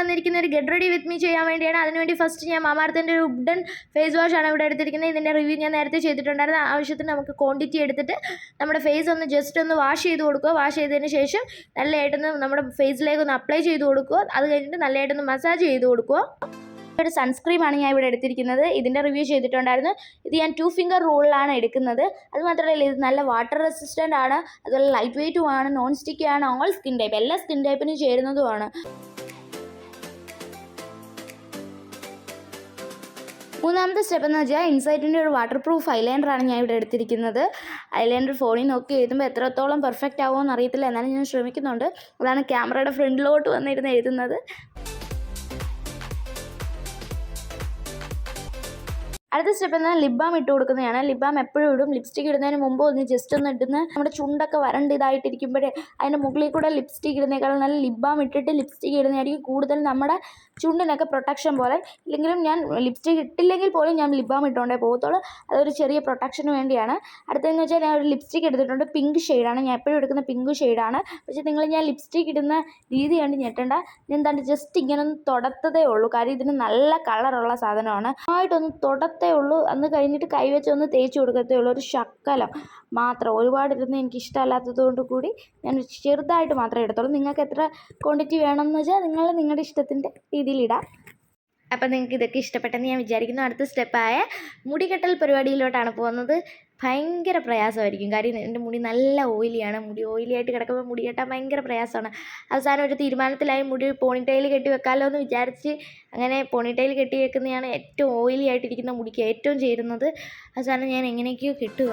ഇന്ന് വന്നിരിക്കുന്ന ഒരു ഗെറ്റ് റെഡി വിത്ത് മീ ചെയ്യാൻ വേണ്ടിയാണ്. അതിനുവേണ്ടി ഫസ്റ്റ് ഞാൻ മാമാർത്തിന്റെ ഒരു ഉഡൻ ഫേസ് വാഷ് ആണ് ഇവിടെ എടുത്തിരിക്കുന്നത്. ഇതിന്റെ റിവ്യൂ ഞാൻ നേരത്തെ ചെയ്തിട്ടുണ്ടായിരുന്നു. ആവശ്യത്തിന് നമുക്ക് ക്വാണ്ടിറ്റി എടുത്തിട്ട് നമ്മുടെ ഫേസ് ഒന്ന് ജസ്റ്റ് ഒന്ന് വാഷ് ചെയ്ത് കൊടുക്കുക. വാഷ് ചെയ്തതിന് ശേഷം നല്ലതായിട്ടൊന്ന് നമ്മുടെ ഫേസിലേക്ക് ഒന്ന് അപ്ലൈ ചെയ്ത് കൊടുക്കുക. അത് കഴിഞ്ഞിട്ട് നല്ലതായിട്ടൊന്ന് മസാജ് ചെയ്ത് കൊടുക്കുക. ഒരു സൺസ്ക്രീമാണ് ഞാൻ ഇവിടെ എടുത്തിരിക്കുന്നത്. ഇതിന്റെ റിവ്യൂ ചെയ്തിട്ടുണ്ടായിരുന്നു. ഇത് ഞാൻ ടു ഫിംഗർ റൂളിലാണ് എടുക്കുന്നത്. അത് മാത്രമല്ല ഇത് നല്ല വാട്ടർ റെസിസ്റ്റന്റ് ആണ്. അതുപോലെ ലൈറ്റ് വെയ്റ്റും ആണ് നോൺ സ്റ്റിക്കി ആണ് ഓൾ സ്കിൻ ടൈപ്പ് എല്ലാ സ്കിൻ ടൈപ്പിനും ചേരുന്നതുമാണ് മൂന്നാമത്തെ സ്റ്റെപ്പ് എന്ന് വെച്ചാൽ ഇൻസൈറ്റിന്റെ ഒരു വാട്ടർ പ്രൂഫ് ഐലൈനറാണ് ഞാൻ ഇവിടെ എടുത്തിരിക്കുന്നത്. ഐലൈനർ ഫോണിൽ നോക്കി എഴുതുമ്പോൾ എത്രത്തോളം പെർഫെക്റ്റ് ആവുമോ എന്നറിയത്തില്ല എന്നാലും ഞാൻ ശ്രമിക്കുന്നുണ്ട്. അതാണ് ക്യാമറയുടെ ഫ്രണ്ടിലോട്ട് വന്നിരുന്ന് എഴുതുന്നത്. അടുത്ത സ്റ്റെപ്പ് എന്നാൽ ലിബാം ഇട്ട് കൊടുക്കുന്നതാണ്. ലിബാം എപ്പോഴും ഇടും. ലിപ്സ്റ്റിക് ഇടുന്നതിന് മുമ്പ് ഒന്ന് ജസ്റ്റ് ഒന്ന് ഇടുന്ന നമ്മുടെ ചുണ്ടൊക്കെ വരണ്ട് ഇതായിട്ടിരിക്കുമ്പോഴേ അതിന്റെ മുകളിൽ കൂടെ ലിപ്സ്റ്റിക് ഇടുന്നേക്കാളും നല്ല ലിബാം ഇട്ടിട്ട് ലിപ്സ്റ്റിക് ഇടുന്നതായിരിക്കും കൂടുതൽ നമ്മുടെ ചുണ്ടിനൊക്കെ പ്രൊട്ടക്ഷൻ പോലെ. ഇല്ലെങ്കിലും ഞാൻ ലിപ്സ്റ്റിക് ഇട്ടില്ലെങ്കിൽ പോലും ഞാൻ ലിബാം ഇട്ടുകൊണ്ടേ പോകത്തുള്ളൂ. അതൊരു ചെറിയ പ്രൊട്ടക്ഷന് വേണ്ടിയാണ്. അടുത്തതെന്ന് വെച്ചാൽ ഞാൻ ഒരു ലിപ്സ്റ്റിക് എടുത്തിട്ടുണ്ട്. പിങ്ക് ഷെയ്ഡാണ് ഞാൻ എപ്പോഴും എടുക്കുന്ന പിങ്ക് ഷെയ്ഡാണ് പക്ഷേ നിങ്ങൾ ഞാൻ ലിപ്സ്റ്റിക് ഇടുന്ന രീതി കണ്ട് ഞെട്ടണ്ട. ഞാൻ എന്താണ്ട് ജസ്റ്റ് ഇങ്ങനെ ഒന്ന് തുടത്തതേ ഉള്ളൂ. കാര്യം ഇതിന് നല്ല കളറുള്ള സാധനമാണ്. ആയിട്ടൊന്ന് തൊടത്തേ ഉള്ളൂ. അന്ന് കഴിഞ്ഞിട്ട് കൈവച്ച് ഒന്ന് തേച്ച് കൊടുക്കത്തേ ഉള്ളൂ. ഒരു ശക്കലം മാത്രം. ഒരുപാട് ഇരുന്ന് എനിക്ക് ഇഷ്ടമല്ലാത്തത് കൊണ്ട് കൂടി ഞാൻ ചെറുതായിട്ട് മാത്രമേ എടുത്തുള്ളൂ. നിങ്ങൾക്ക് എത്ര ക്വാണ്ടിറ്റി വേണമെന്ന് വെച്ചാൽ നിങ്ങൾ നിങ്ങളുടെ ഇഷ്ടത്തിന്റെ രീതിയിലിടാം അപ്പം നിങ്ങൾക്ക് ഇതൊക്കെ ഇഷ്ടപ്പെട്ടെന്ന് ഞാൻ വിചാരിക്കുന്നു. അടുത്ത സ്റ്റെപ്പായ മുടികെട്ടൽ പരിപാടിയിലോട്ടാണ് പോകുന്നത്. ഭയങ്കര പ്രയാസമായിരിക്കും. കാര്യം എന്റെ മുടി നല്ല ഓയിലിയാണ്. മുടി ഓയിലി ആയിട്ട് കിടക്കുമ്പോൾ മുടി കെട്ടാൻ ഭയങ്കര പ്രയാസമാണ്. അവസാനം ഒരു തീരുമാനത്തിലായി മുടി പോണിറ്റെയിൽ കെട്ടി വെക്കാമല്ലോ എന്ന് വിചാരിച്ച് അങ്ങനെ പോണിറ്റെയിൽ കെട്ടി വെക്കുന്നതാണ് ഏറ്റവും ഓയിലി ആയിട്ടിരിക്കുന്ന മുടിക്ക് ഏറ്റവും ചേരുന്നത്. അവസാനം ഞാൻ എങ്ങനെയൊക്കെയോ കെട്ടുക